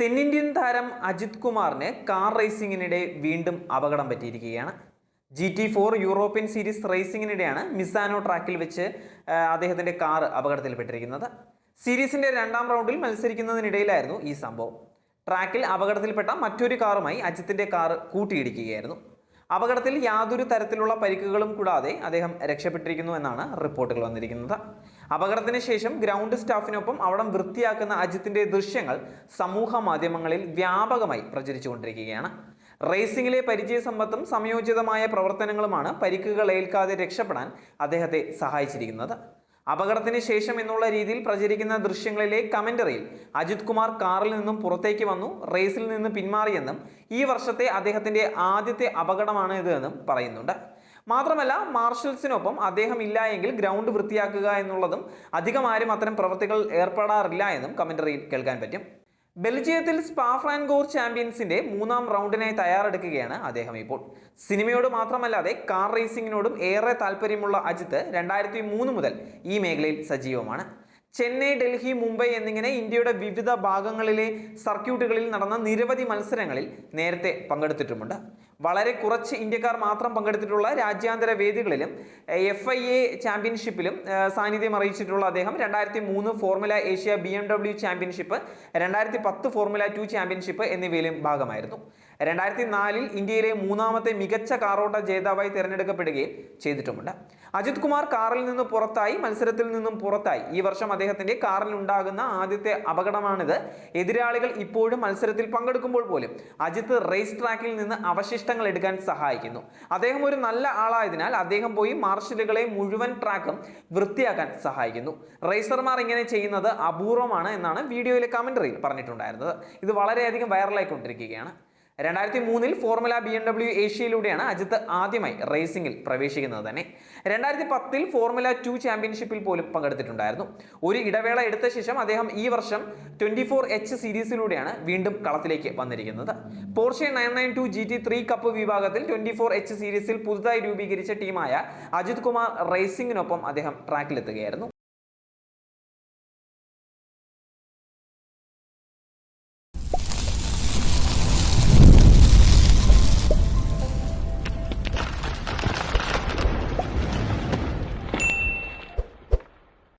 തെന്നിന്ത്യൻ താരം അജിത് കുമാറിന് കാർ റേസിംഗിനിടെ വീണ്ടും അപകടം പറ്റിയിരിക്കുകയാണ്. G T four European series റേസിംഗിനിടെയാണ് Misano ട്രാക്കിൽ വെച്ച് അദ്ദേഹത്തിന്റെ കാർ അപകടത്തിൽപ്പെട്ടിരിക്കുന്നത്. സീരീസിന്റെ രണ്ടാം റൗണ്ടിൽ മത്സരിക്കുന്നതിനിടയിലായിരുന്നു ഈ സംഭവം. ട്രാക്കിൽ അപകടത്തിൽപ്പെട്ട മറ്റൊരു കാറുമായി അജിത്തിന്റെ കാർ കൂട്ടിയിടിക്കുകയായിരുന്നു. അപകടത്തിൽ യാതൊരു തരത്തിലുള്ള പരിക്കുകളും കൂടാതെ അദ്ദേഹം രക്ഷപ്പെട്ടിരിക്കുന്നു എന്നാണ് റിപ്പോർട്ടുകൾ വന്നിരിക്കുന്നത്. അപകടത്തിന് ശേഷം ഗ്രൗണ്ട് സ്റ്റാഫിനൊപ്പം അവിടം വൃത്തിയാക്കുന്ന അജിത്തിന്റെ ദൃശ്യങ്ങൾ സമൂഹ മാധ്യമങ്ങളിൽ വ്യാപകമായി പ്രചരിച്ചുകൊണ്ടിരിക്കുകയാണ്. റേസിംഗിലെ പരിചയ സമ്പത്തും സംയോജിതമായ പ്രവർത്തനങ്ങളുമാണ് പരിക്കുകൾ ഏൽക്കാതെ രക്ഷപ്പെടാൻ അദ്ദേഹത്തെ സഹായിച്ചിരിക്കുന്നത്. അപകടത്തിന് ശേഷം എന്നുള്ള രീതിയിൽ പ്രചരിക്കുന്ന ദൃശ്യങ്ങളിലെ കമന്ററിയിൽ അജിത് കുമാർ കാറിൽ നിന്നും പുറത്തേക്ക് വന്നു റേസിൽ നിന്ന് പിന്മാറിയെന്നും ഈ വർഷത്തെ അദ്ദേഹത്തിന്റെ ആദ്യത്തെ അപകടമാണ് ഇത് എന്നും പറയുന്നുണ്ട്. മാത്രമല്ല മാർഷൽസിനൊപ്പം അദ്ദേഹം ഇല്ല എങ്കിൽ ഗ്രൗണ്ട് വൃത്തിയാക്കുക എന്നുള്ളതും അധികമാരും അത്തരം പ്രവൃത്തികൾ ഏർപ്പെടാറില്ല എന്നും കമന്ററിയിൽ കേൾക്കാൻ പറ്റും. ബെൽജിയത്തിൽ സ്പാ ഫ്രാൻകോർ ചാമ്പ്യൻസിന്റെ മൂന്നാം റൗണ്ടിനായി തയ്യാറെടുക്കുകയാണ് അദ്ദേഹം ഇപ്പോൾ. സിനിമയോട് മാത്രമല്ലാതെ കാർ റേസിംഗിനോടും ഏറെ താല്പര്യമുള്ള അജിത്ത് രണ്ടായിരത്തി മൂന്ന് മുതൽ ഈ മേഖലയിൽ സജീവമാണ്. ചെന്നൈ ഡൽഹി മുംബൈ എന്നിങ്ങനെ ഇന്ത്യയുടെ വിവിധ ഭാഗങ്ങളിലെ സർക്യൂട്ടുകളിൽ നടന്ന നിരവധി മത്സരങ്ങളിൽ നേരത്തെ പങ്കെടുത്തിട്ടുമുണ്ട്. വളരെ കുറച്ച് ഇന്ത്യക്കാർ മാത്രം പങ്കെടുത്തിട്ടുള്ള രാജ്യാന്തര വേദികളിലും എഫ് ഐ എ ചാമ്പ്യൻഷിപ്പിലും സാന്നിധ്യം അറിയിച്ചിട്ടുള്ള അദ്ദേഹം രണ്ടായിരത്തി മൂന്ന് formula Asia B M W championship രണ്ടായിരത്തി പത്ത് ഫോർമുല ടു ചാമ്പ്യൻഷിപ്പ് എന്നിവയിലും ഭാഗമായിരുന്നു. രണ്ടായിരത്തി നാലിൽ ഇന്ത്യയിലെ മൂന്നാമത്തെ മികച്ച കാറോട്ട ജേതാവായി തിരഞ്ഞെടുക്കപ്പെടുകയും ചെയ്തിട്ടുമുണ്ട്. അജിത് കുമാർ കാറിൽ നിന്ന് പുറത്തായി മത്സരത്തിൽ നിന്നും പുറത്തായി. ഈ വർഷം അദ്ദേഹത്തിന്റെ കാറിൽ ഉണ്ടാകുന്ന ആദ്യത്തെ അപകടമാണിത്. എതിരാളികൾ ഇപ്പോഴും മത്സരത്തിൽ പങ്കെടുക്കുമ്പോൾ പോലും അജിത്ത് റേസ് ട്രാക്കിൽ നിന്ന് അവശിഷ്ടങ്ങൾ എടുക്കാൻ സഹായിക്കുന്നു. അദ്ദേഹം ഒരു നല്ല ആളായതിനാൽ അദ്ദേഹം പോയി മാർഷലുകളെ മുഴുവൻ ട്രാക്കും വൃത്തിയാക്കാൻ സഹായിക്കുന്നു. റേസർമാർ ഇങ്ങനെ ചെയ്യുന്നത് അപൂർവമാണ് എന്നാണ് വീഡിയോയിലെ കമന്ററിയിൽ പറഞ്ഞിട്ടുണ്ടായിരുന്നത്. ഇത് വളരെയധികം വൈറലായിക്കൊണ്ടിരിക്കുകയാണ് രണ്ടായിരത്തി മൂന്നിൽ ഫോർമുല ബി എം ഡബ്ല്യു ഏഷ്യയിലൂടെയാണ് അജിത്ത് ആദ്യമായി റേസിംഗിൽ പ്രവേശിക്കുന്നത് തന്നെ. രണ്ടായിരത്തി പത്തിൽ ഫോർമുല ടു ചാമ്പ്യൻഷിപ്പിൽ പോലും പങ്കെടുത്തിട്ടുണ്ടായിരുന്നു. ഒരു ഇടവേള എടുത്ത ശേഷം അദ്ദേഹം ഈ വർഷം ട്വന്റി ഫോർ എച്ച് സീരീസിലൂടെയാണ് വീണ്ടും കളത്തിലേക്ക് വന്നിരിക്കുന്നത്. Porsche nine nine two G T three cup വിഭാഗത്തിൽ ട്വന്റി ഫോർ എച്ച് സീരീസിൽ പുതുതായി രൂപീകരിച്ച ടീമായ അജിത് കുമാർ റേസിംഗിനൊപ്പം അദ്ദേഹം ട്രാക്കിലെത്തുകയായിരുന്നു.